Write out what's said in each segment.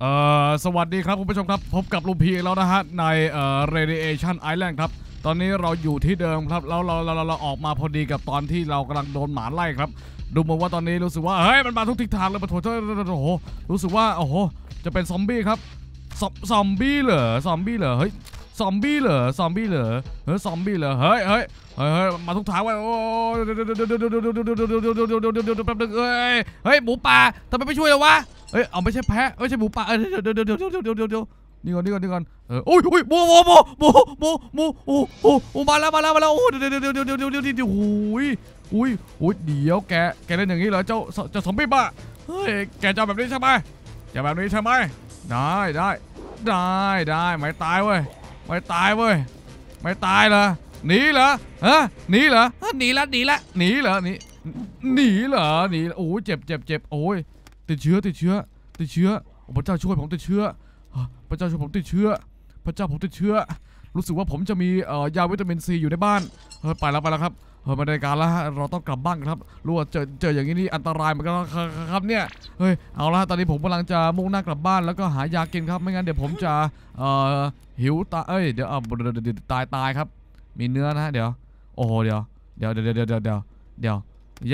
เอ่อสวัสดีครับคุณผู้ชมครับ พบกับลุงพีอีกแล้วนะฮะ ในเอ่อ Radiation Island ครับ ตอนนี้เราอยู่ที่เดิมครับ แล้วเราเราเราเราออกมาพอดีกับตอนที่เรากำลังโดนหมาไล่ครับ ดูเหมือนว่าตอนนี้รู้สึกว่า เฮ้ย มันมาทุกทิศทางเลยปะโถโถโถโถโหรู้สึกว่า โอ้โห จะเป็นซอมบี้ครับ ซอมซอมบี้เหรอ ซอมบี้เหรอ เฮ้ย ซอมบี้เหรอซอมบี้เหรอเฮ้ยซอมบี้เหรอเฮ้ยเฮ้ยเฮ้ยมาทุกทางไว้โอ้แป๊บนึงเอ้ยเฮ้ยหมูป่าทำไมไม่ช่วยเลยวะเฮ้ยเอาไม่ใช่แพะไม่ใช่หมูป่าเดี๋ยวเดี๋ยวเดี๋ยวเดี๋ยวเดี๋ยวเดี๋ยวนี่ก่อนนี่ก่อนนี่ก่อนเออโอ้ยโอ้ยโมโมโมโมโมโมโอ้โมาแล้วมาแล้วมาแล้วโอ้เดี๋ยวเดี๋ยวเดี๋ยวเดี๋ยวเดี๋ยวเดี๋ยวเดี๋ยวโอ้ยโอ้ยเดี๋ยวแกแกเล่นอย่างนี้เหรอเจ้าเจ้าสมบี้บะเฮ้ยแกจะแบบนี้ใช่ไหมจะแบบนี้ใช่ไหมได้ได้ได้ได้ไม่ตายเว้ย ไม่ตายเว้ยไม่ตายเหรอหนีเหรอฮะหนีเหรอฮะหนีละหนีละหนีเหรอหนีหนีเหรอหนีโอ้ยเจ็บเจ็บเจ็บโอ้ยติดเชื้อติดเชื้อ ติดเชื้อโอ้พระเจ้าช่วยผมติดเชื้อพระเจ้าช่วยผมติดเชื้อ พระเจ้าผมติดเชื้อ รู้สึกว่าผมจะมีเอ่อยาวิตามินซีอยู่ในบ้านเฮ้ยไปแล้วไปแล้วครับ เฮ้ยมาในการแล้วฮะเราต้องกลับบ้านครับรู้ว่าเจอเจออย่างนี้นี่อันตรายเหมือนกันครับเนี่ยเฮ้ยเอาละตอนนี้ผมกำลังจะมุ่งหน้ากลับบ้านแล้วก็หายากินครับไม่งั้นเดี๋ยวผมจะเอ่อหิวตาเอ้ยเดี๋ยวเดี๋ยวตายตายครับ มีเนื้อนะฮะเดี๋ยว โอ้โหเดี๋ยวเดี๋ยวเดี๋ยวเดี๋ยวเดี๋ยวเดี๋ยวเดี๋ยว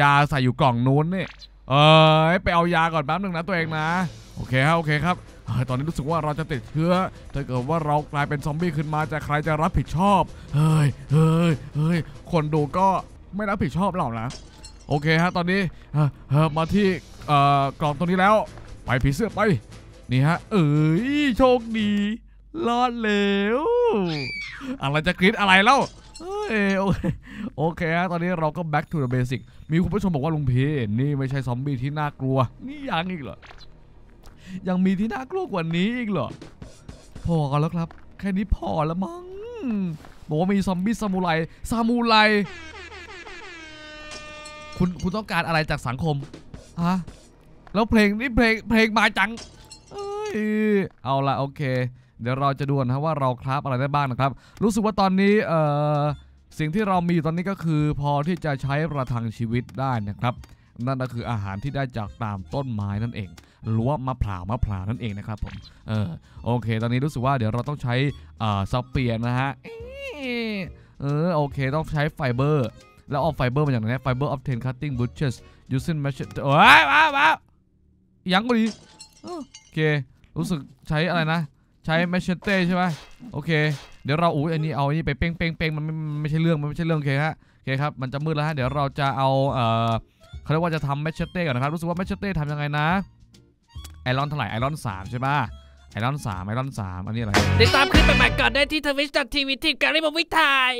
ยาใส่อยู่กล่องนู้นนี่เอ้ยไปเอายาก่อนแป๊บหนึ่งนะตัวเองนะ โอเคครับโอเคครับเฮ้ยตอนนี้รู้สึกว่าเราจะติดเชื้อ ถ้าเกิดว่าเรากลายเป็นซอมบี้ขึ้นมาจะใครจะรับผิดชอบ เฮ้ย เฮ้ย เฮ้ย คนดูก็ไม่รับผิดชอบเรานะ โอเคฮะ ตอนนี้มาที่กล่องตรงนี้แล้ว ไปผีเสื้อไป นี่ฮะ เอ้ย โชคดี รอดแล้วอะไรจะกรี๊ดอะไรแล้วเฮ้ยโอเคโอเคฮะตอนนี้เราก็ back to the basic มีคุณผู้ชมบอกว่าลุงพีนี่ไม่ใช่ซอมบี้ที่น่ากลัว นี่ยังอีกเหรอ ยังมีที่น่ากลัวกว่านี้อีกเหรอ พอแล้วครับ แค่นี้พอแล้วมั้ง บอกว่ามีซอมบี้ซามูไร ซามูไร คุณคุณต้องการอะไรจากสังคมฮะแล้วเพลงนี่เพลงเพลงมาจัง เอ้ย เอาละโอเค เดี๋ยวเราจะดูนะว่าเราคราฟอะไรได้บ้างนะครับ รู้สึกว่าตอนนี้เอ่อสิ่งที่เรามีตอนนี้ก็คือพอที่จะใช้ประทังชีวิตได้นะครับ นั่นก็คืออาหารที่ได้จากตามต้นไม้นั่นเองหรือว่ามะพร้าวมะพร้าวนั่นเองนะครับผมเออโอเค ตอนนี้รู้สึกว่าเดี๋ยวเราต้องใช้อ่าสเปียร์นะฮะเออโอเค ต้องใช้ไฟเบอร์ แล้วเอาไฟเบอร์มาจากไหนไฟเบอร์ obtain cutting bushes using machine เอ้ยว้าวว้าวยังก็ดีโอเค รู้สึกใช้อะไรนะ ใช้ machete ใช่ไหมโอเค เดี๋ยวเราอุ้ยอันนี้เอาอันนี้ไปเป้งเป้งเป้งมันไม่มันไม่ใช่เรื่องมันไม่ใช่เรื่องโอเคฮะโอเคครับมันจะมืดแล้วฮะเดี๋ยวเราจะเอาเอ่อ เขาเรียกว่าจะทำแมชเชเต้ก่อนนะครับ รู้สึกว่าแมชเชเต้ทำยังไงนะ ไอรอนเท่าไหร่ ไอรอนสามใช่ป่ะ ไอรอนสามไอรอนสามอันนี้อะไร ติดตามคลิปใหม่ๆก่อนได้ที่ทวิชทีวีทีมการิบวิทย